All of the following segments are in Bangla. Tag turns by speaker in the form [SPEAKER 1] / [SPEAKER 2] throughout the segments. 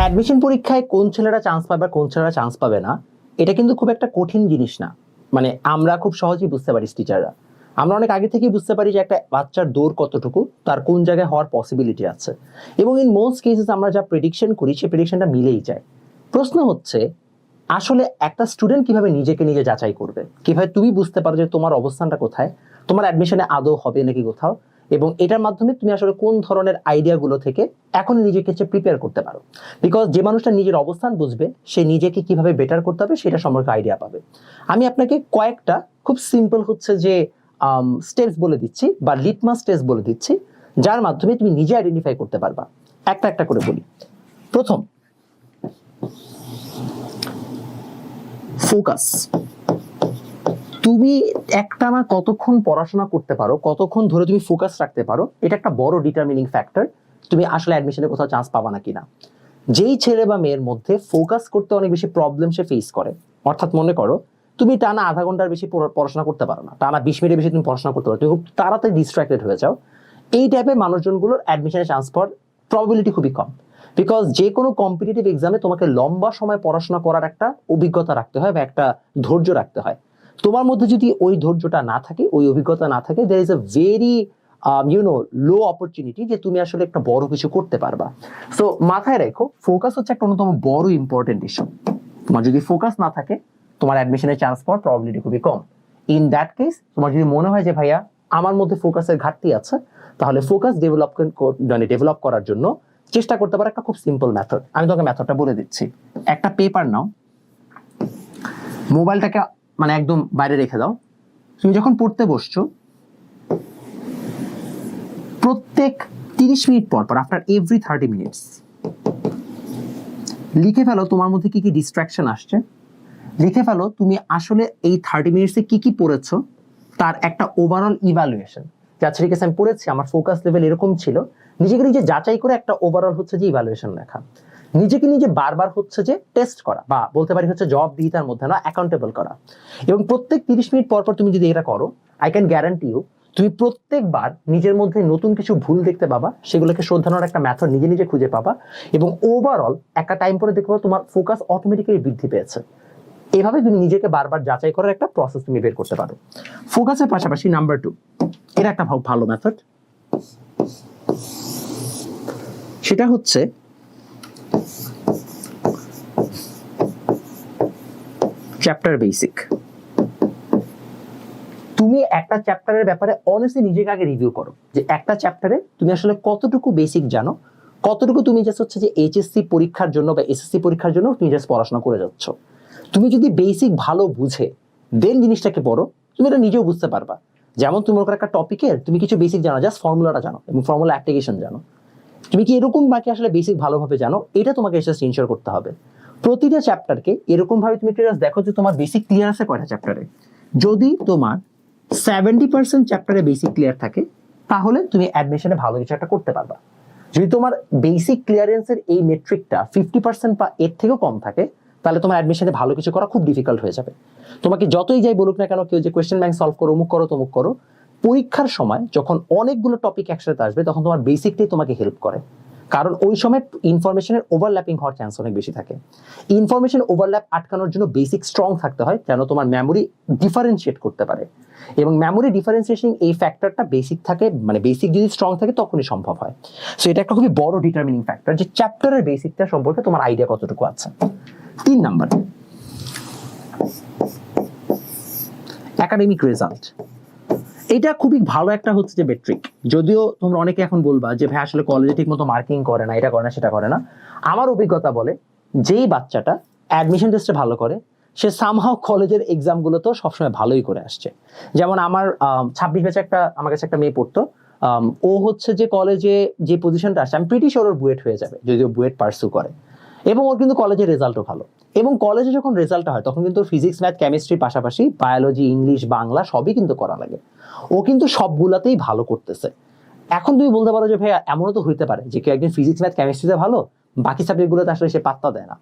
[SPEAKER 1] অ্যাডমিশন পরীক্ষায় কোন ছেলেরা চান্স পাবে কোন ছেলেরা চান্স পাবে না, এটা কিন্তু খুব একটা কঠিন জিনিস না। মানে আমরা খুব সহজেই বুঝতে পারি টিচাররা আমরা অনেক আগে থেকেই বুঝতে পারি যে একটা বাচ্চার দৌড় কতটুকু, তার কোন জায়গায় হওয়ার পসিবিলিটি আছে। এবং ইন মোস্ট কেসেস আমরা যা প্রেডিকশন করি, সেই প্রেডিকশনটা মিলেই যায়। প্রশ্ন হচ্ছে, আসলে একটা স্টুডেন্ট কীভাবে নিজেকে নিজে যাচাই করবে? কীভাবে তুমি বুঝতে পারো যে তোমার অবস্থানটা কোথায়? তোমার অ্যাডমিশনে আদৌ হবে নাকি কোথাও? এবং এটার মাধ্যমে তুমি আসলে কোন ধরনের আইডিয়াগুলো থেকে এখন নিজেকে প্রিপেয়ার করতে পারো। বিকজ যে মানুষটা নিজের অবস্থান বুঝবে, সে নিজেকে কীভাবে বেটার করতে হবে সেটা সম্পর্কে আইডিয়া পাবে। আমি আপনাকে কয়েকটা খুব সিম্পল হচ্ছে যে স্টেপস বলে দিচ্ছি বা লিটমাস টেস্ট বলে দিচ্ছি, যার মাধ্যমে তুমি নিজে আইডেন্টিফাই করতে পারবা। একটা একটা করে বলি। প্রথম ফোকাস তুমি একটানা কতক্ষণ পড়াশোনা করতে পারো, কতক্ষণ ধরে তুমি ফোকাস রাখতে পারো, এটা একটা বড় ডিটারমিনিং ফ্যাক্টর তুমি আসলে অ্যাডমিশনে কোথাও চান্স পাবা না কিনা। যেই ছেলে বা মেয়ের মধ্যে ফোকাস করতে অনেক বেশি প্রবলেম সে ফেস করে। অর্থাৎ মনে করো, তুমি টানা আধা ঘণ্টার বেশি পড়া- পড়াশোনা করতে পারো না। টানা বিশ মিনিটের বেশি তুমি পড়াশোনা করতে পারো তুমি খুব তাড়াতাড়ি ডিস্ট্রাক্টেড হয়ে যাও। এই টাইপের মানুষজনগুলোর অ্যাডমিশনে চান্স পাওয়ার প্রবাবিলিটি খুবই কম। বিকজ যে কোনো কম্পিটিটিভ এক্সামে তোমাকে লম্বা সময় পড়াশোনা করার একটা অভিজ্ঞতা রাখতে হয় বা একটা ধৈর্য রাখতে হয়। তোমার মধ্যে যদি ওই ধৈর্যটা না থাকে, ওই অভিজ্ঞতা না থাকে there is a very you know low opportunity যে তুমি আসলে একটা বড় কিছু করতে পারবা। সো মাথায় রেখো ফোকাস হচ্ছে একটা অন্যতম বড় ইম্পর্টেন্ট ইস্যু তোমার যদি ফোকাস না থাকে, তোমার অ্যাডমিশনের চান্স পাওয়ার প্রবাবিলিটি খুবই কম। ইন দ্যাট কেস তোমার যদি মনে হয় যে, ভাইয়া, আমার মধ্যে ফোকাসের ঘাটতি আছে, তাহলে ফোকাস ডেভেলপ মানে ডেভেলপ করার জন্য চেষ্টা করতে পারো একটা খুব সিম্পল মেথড আমি তোমাকে মেথডটা বলে দিচ্ছি। একটা পেপার নাও। মোবাইলটাকে মানে একদম বাইরে রেখে দাও। তুমি যখন পড়তে বসছো, প্রত্যেক তিরিশ মিনিট পর পর আফটার এভরি থার্টি মিনিটস লিখে ফেলো তোমার মধ্যে কি কি ডিস্ট্রাকশন আসছে। লিখে ফেলো তুমি আসলে এই থার্টি মিনিটসে কি কি পড়েছো, তার একটা ওভারঅল ইভ্যালুয়েশন যে আচ্ছা ঠিক আছে, আমি পড়েছি, আমার ফোকাস লেভেল এরকম ছিল। নিজেকে নিজে যাচাই করে একটা ওভারঅল হচ্ছে যে ইভ্যালুয়েশন লেখা। নিজেকে নিজে বারবার হচ্ছে যে টেস্ট করা বা বলতে পারি হচ্ছে জব দিয়ে তার মধ্যে না অ্যাকাউন্টেবল করা। এবং প্রত্যেক তিরিশ মিনিট পর পর তুমি যদি এটা করো আই ক্যান গ্যারান্টি ইউ তুমি প্রত্যেকবার নিজের মধ্যে নতুন কিছু ভুল দেখতে পাবা, সেগুলোকে শোধানোর একটা মেথড নিজে নিজে খুঁজে পাবা এবং ওভারঅল একটা টাইম পরে দেখতে পাবো তোমার ফোকাস অটোমেটিক্যালি বৃদ্ধি পেয়েছে। এভাবে তুমি নিজেকে বারবার যাচাই করার একটা প্রসেস তুমি বের করতে পারো। ফোকাসের পাশাপাশি নাম্বার টু এটা একটা ভালো- ভালো মেথড সেটা হচ্ছে চ্যাপ্টার বেসিক তুমি একটা চ্যাপ্টারের ব্যাপারে অনেস্টলি নিজেকে আগে রিভিউ করো যে একটা চ্যাপ্টারে তুমি আসলে কতটুকু বেসিক জানো, কতটুকু তুমি জাস্ট হচ্ছে যে এইচএসসি পরীক্ষার জন্য বা এসএসসি পরীক্ষার জন্য তুমি জাস্ট পড়াশোনা করে যাচ্ছ। তুমি যদি বেসিক ভালো বুঝে দেন জিনিসটাকে পড়ো, তুমি এটা নিজেও বুঝতে পারবা। যেমন তুমি একটা টপিকের তুমি কিছু বেসিক জানো জাস্ট ফর্মুলাটা জানো এবং ফর্মুলা অ্যাপ্লিকেশন জানো। তুমি কি এরকম বাকি আসলে বেসিক ভালোভাবে জানো? এটা তোমাকে জাস্ট ইনশিওর করতে হবে। প্রতিটা চ্যাপ্টারকে এরকম ভাবে তুমি একটু দেখো যে তোমার বেসিক ক্লিয়ার আছে কয়টা চ্যাপ্টারে যদি তোমার সেভেন্টি পার্সেন্ট চ্যাপ্টারে বেসিক ক্লিয়ার থাকে, তাহলে তুমি অ্যাডমিশনে ভালো কিছু একটা করতে পারবা। যদি তোমার বেসিক ক্লিয়ারেন্সের এই মেট্রিকটা ফিফটি পার্সেন্ট বা এর থেকেও কম থাকে, তাহলে তোমার অ্যাডমিশনে ভালো কিছু করা খুব ডিফিকাল্ট হয়ে যাবে। তোমাকে যতই যাই বলুক না কেন, কেউ যে কোয়েশ্চেন ব্যাংক সলভ করো, অমুক করো, তমুক করো, পরীক্ষার সময় যখন অনেকগুলো টপিক একসাথে আসবে, তখন তোমার বেসিকটাই তোমাকে হেল্প করে। কারণ ওই সময় ইনফরমেশনের ওভারল্যাপিং হওয়ার চান্স অনেক বেশি থাকে। ইনফরমেশন ওভারল্যাপ আটকানোর জন্য বেসিক স্ট্রং থাকতে হয়, যেন তোমার মেমোরি ডিফারেন্সিয়েট করতে পারে। এবং মেমোরি ডিফারেন্সিয়েশন এই ফ্যাক্টরটা বেসিক থাকে মানে বেসিক যদি স্ট্রং থাকে, তখনই সম্ভব হয়। সো এটা একটা খুবই বড় ডিটারমিনিং ফ্যাক্টর যে চ্যাপ্টারের বেসিকটা সম্পর্কে তোমার আইডিয়া কতটুকু আছে। তিন নাম্বার। একাডেমিক রেজাল্ট এটা খুবই ভালো একটা হচ্ছে যে মেট্রিক যদিও তোমরা অনেকে এখন বলবা যে, ভাই, আসলে কলেজে ঠিক মতো মার্কিং করে না, এটা করে না, সেটা করে না। আমার অভিজ্ঞতা বলে, যেই বাচ্চাটা অ্যাডমিশন টেস্টে ভালো করে, সে সামহাও কলেজের এক্সামগুলোতেও সবসময় ভালোই করে আসছে। যেমন আমার ছাব্বিশ ব্যাচে একটা, আমার কাছে একটা মেয়ে পড়তো ও হচ্ছে যে কলেজে যে পজিশনটা আসছে আমি প্রিটি শিওর ওর বুয়েট হয়ে যাবে যদি ও বুয়েট পার্সু করে। এবং ওর কিন্তু কলেজের রেজাল্টও ভালো। এবং কলেজে যখন রেজাল্ট হয়, তখন কিন্তু ফিজিক্স ম্যাথ কেমিস্ট্রির পাশাপাশি বায়োলজি ইংলিশ বাংলা সবই কিন্তু করা লাগে। ও কিন্তু সবগুলাতেই ভালো করতেছে। এখন তুমি বলতে পারো যে, ভাইয়া, এমনও তো হইতে পারে যে, কেউ একজন ফিজিক্স ম্যাথ কেমিস্ট্রিতে ভালো, বাকি সাবজেক্টগুলোতে আসলে সে পাত্তা দেয় না।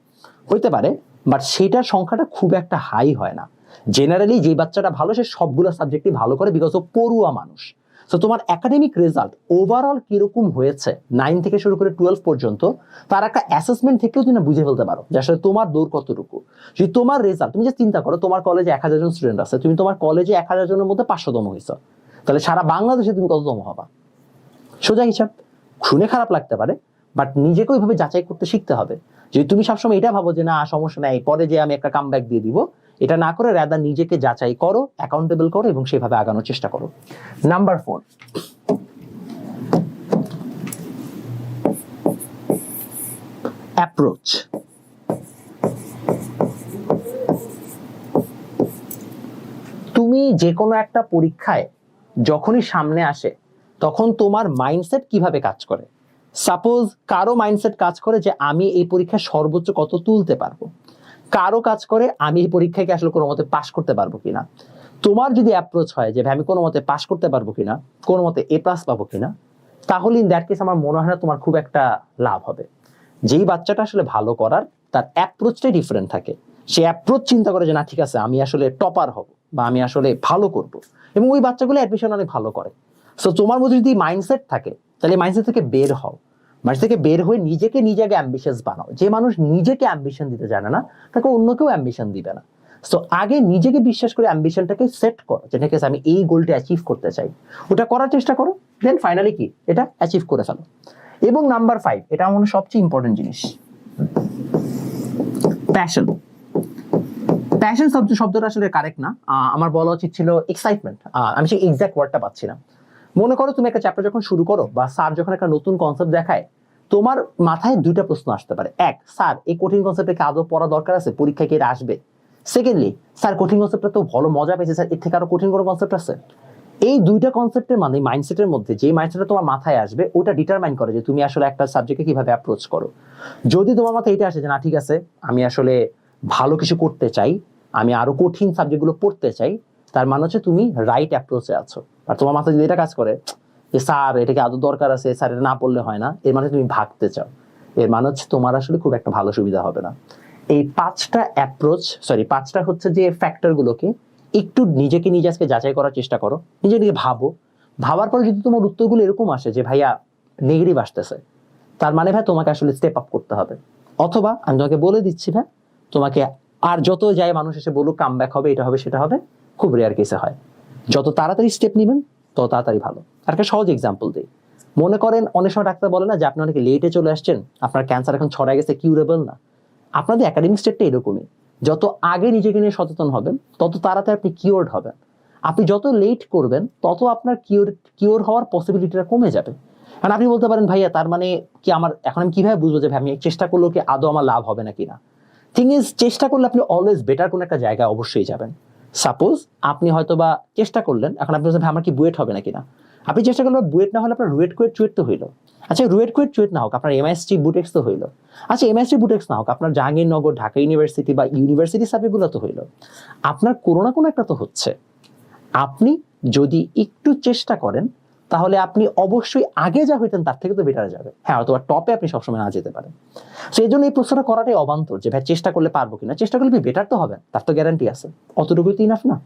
[SPEAKER 1] হইতে পারে বাট সেটার সংখ্যাটা খুব একটা হাই হয় না। জেনারেলি যে বাচ্চাটা ভালো, সে সবগুলো সাবজেক্টই ভালো করে বিকজ ও পড়ুয়া মানুষ। তো তোমার একাডেমিক রেজাল্ট ওভারঅল কীরকম হয়েছে? নাইন থেকে শুরু করে টুয়েলভ পর্যন্ত, তার একটা অ্যাসেসমেন্ট থেকেও তুমি বুঝে ফেলতে পারো যে আসলে তোমার দৌড় কতটুকু। যদি তোমার রেজাল্ট তুমি যে চিন্তা করো, তোমার কলেজে এক হাজার জন স্টুডেন্ট আছে, তুমি তোমার কলেজে এক হাজার জনের মধ্যে পাঁচশোতম হয়েছ। তাহলে সারা বাংলাদেশে তুমি কততম হবা? সোজা হিসাব, শুনে খারাপ লাগতে পারে বাট নিজেকে ওইভাবে যাচাই করতে শিখতে হবে। যদি তুমি সবসময় এটা ভাবো যে না, সমস্যা নাই, পরে যে আমি একটা কাম দিয়ে দিব, এটা না করে রাদার নিজেকে যাচাই করো অ্যাকাউন্টেবল করো এবং সেভাবে আগানোর চেষ্টা করো। নাম্বার ফোর অ্যাপ্রোচ তুমি যে কোনো একটা পরীক্ষায় যখনই সামনে আসে, তখন তোমার মাইন্ডসেট কীভাবে কাজ করে? সাপোজ কারও মাইন্ডসেট কাজ করে যে আমি এই পরীক্ষায় সর্বোচ্চ কত তুলতে পারব? কারও কাজ করে আমি এই পরীক্ষাকে আসলে কোনো মতে পাশ করতে পারব কিনা? তোমার যদি অ্যাপ্রোচ হয় যে আমি কোনো মতে পাশ করতে পারব কিনা? কোনো মতে এ প্লাস পাবো কিনা? তাহলে ইন দ্যাট কেস আমার মনে হয় না তোমার খুব একটা লাভ হবে। যেই বাচ্চাটা আসলে ভালো করার, তার অ্যাপ্রোচটাই ডিফারেন্ট থাকে। সে অ্যাপ্রোচ চিন্তা করে যে, না, ঠিক আছে, আমি আসলে টপার হব বা আমি আসলে ভালো করব। এবং ওই বাচ্চাগুলো অ্যাডমিশন অনেক ভালো করে। সো তোমার মধ্যে যদি মাইন্ডসেট থাকে তাহলে মাইন্ডসেট থেকে বের হও। মাইন্ডসেট থেকে বের হয়ে নিজেকে নিজেকে অ্যাম্বিশিয়াস বানাও। যে মানুষ নিজেকে অ্যাম্বিশন দিতে জানে না, তাকে অন্য কেউ অ্যাম্বিশন দিবে না। সো আগে নিজেকে বিশ্বাস করে অ্যাম্বিশনটাকে সেট করো। যে, ঠিক আছে, আমি এই গোলটা অ্যাচিভ করতে চাই। ওটা করার চেষ্টা করো দেন ফাইনালি কি? এটা অ্যাচিভ করে ফেলো। এবং নাম্বার ফাইভ এটা আমার সবচেয়ে ইম্পর্টেন্ট জিনিস। প্যাশন প্যাশন শব্দ শব্দটা আসলে কারেক্ট না। আমার বলা উচিত ছিল এক্সাইটমেন্ট আমি সেই এক্সাক্ট ওয়ার্ডটা পাচ্ছি না মনে করো তুমি একটা চ্যাপ্টার যখন শুরু করো বা স্যার যখন একটা নতুন কনসেপ্ট দেখায়, তোমার মাথায় দুইটা প্রশ্ন আসতে পারে। এক, স্যার, এই কঠিন কনসেপ্টে কি আদৌ পড়া দরকার আছে? পরীক্ষায় কি আসবে? সেকেন্ডলি স্যার, কঠিন কনসেপ্টটা তো ভালো মজা পেয়েছে, স্যার, এর থেকে আরও কঠিন কোনো কনসেপ্ট আছে? এই দুইটা কনসেপ্টের মানে মাইন্ডসেটের মধ্যে যে মাইন্ডসেটটা তোমার মাথায় আসবে ওটা ডিটারমাইন করে যে তুমি আসলে একটা সাবজেক্টকে কীভাবে অ্যাপ্রোচ করো। যদি তোমার মাথায় এটা আসে যে না, ঠিক আছে, আমি আসলে ভালো কিছু করতে চাই, আমি আরও কঠিন সাবজেক্টগুলো পড়তে চাই তার মানে হচ্ছে তুমি রাইট অ্যাপ্রোচে আছো। আর তোমার মাথায় যদি এটা কাজ করে, যে স্যার, এটাকে আদৌ দরকার আছে? স্যার, এটা না পড়লে হয় না। এর মানে তুমি ভাগতে চাও। এর মানে হচ্ছে তোমার আসলে খুব একটা ভালো সুবিধা হবে না। এই পাঁচটা অ্যাপ্রোচ সরি পাঁচটা হচ্ছে যে ফ্যাক্টরগুলোকে একটু নিজেকে নিজে আজকে যাচাই করার চেষ্টা করো। নিজে নিজে ভাবো। ভাবার পরে যদি তোমার উত্তরগুলো এরকম আসে যে, ভাইয়া নেগেটিভ আসতেছে। তার মানে ভাই, তোমাকে আসলে স্টেপ আপ করতে হবে। অথবা আমি তোমাকে বলে দিচ্ছি ভাই, তোমাকে আর যত যায় মানুষ এসে বলুক কাম ব্যাক হবে, এটা হবে, সেটা হবে। খুব রেয়ার কেসে হয়। যত তাড়াতাড়ি স্টেপ নেবেন, তত তাড়াতাড়ি ভালো। আর একটা সহজ এক্সাম্পল দিই। মনে করেন, অনেক সময় ডাক্তার বলে না যে, আপনি অনেকে লেটে চলে আসছেন, আপনার ক্যান্সার এখন ছড়ায় গেছে কিউরেবল না। আপনাদের একাডেমিক স্টেটটা এরকমই। যত আগে নিজেকে নিয়ে সচেতন হবেন, তত তাড়াতাড়ি আপনি কিওর্ড হবেন। আপনি যত লেট করবেন, তত আপনার কিওর কিওর হওয়ার পসিবিলিটিটা কমে যাবে। কারণ আপনি বলতে পারেন, ভাইয়া, তার মানে কি আমার, এখন আমি কীভাবে বুঝব যে আমি চেষ্টা করলেও কি আদৌ আমার লাভ হবে না থিং ইজ চেষ্টা করলে আপনি অলওয়েজ বেটার কোনো একটা জায়গায় অবশ্যই যাবেন। সাপোজ আপনি হয়তো বা চেষ্টা করলেন, এখন আপনি বলছেন আমার কি বুয়েট হবে না? আপনি চেষ্টা করলেন বুয়েট না হলে আপনার রুয়েট কুয়েট চুয়েট তো হইল। আচ্ছা রুয়েট কুয়েট চুয়েট না হোক, আপনার এমআইএসটি বুটেক্স তো হইল। আচ্ছা এমএসটি বুটেক্স না হোক, আপনার জাহাঙ্গীরনগর, ঢাকা ইউনিভার্সিটি বা ইউনিভার্সিটি সাবজেক্টগুলো তো হইল। আপনার কোনো না কোনো একটা তো হচ্ছে। আপনি যদি একটু চেষ্টা করেন তাহলে আপনি অবশ্যই আগে যা হইতেন তার থেকে তো বেটারে যাবে। হ্যাঁ অথবা টপে আপনি সবসময় না যেতে পারেন। তো এই জন্য এই প্রশ্নটা করাটাই অবান্তর যে, ভাই, চেষ্টা করলে পারব কিনা? চেষ্টা করলে বেটার তো হবে তার তো গ্যারান্টি আছে। অতটুকুই তো ইনাফ না?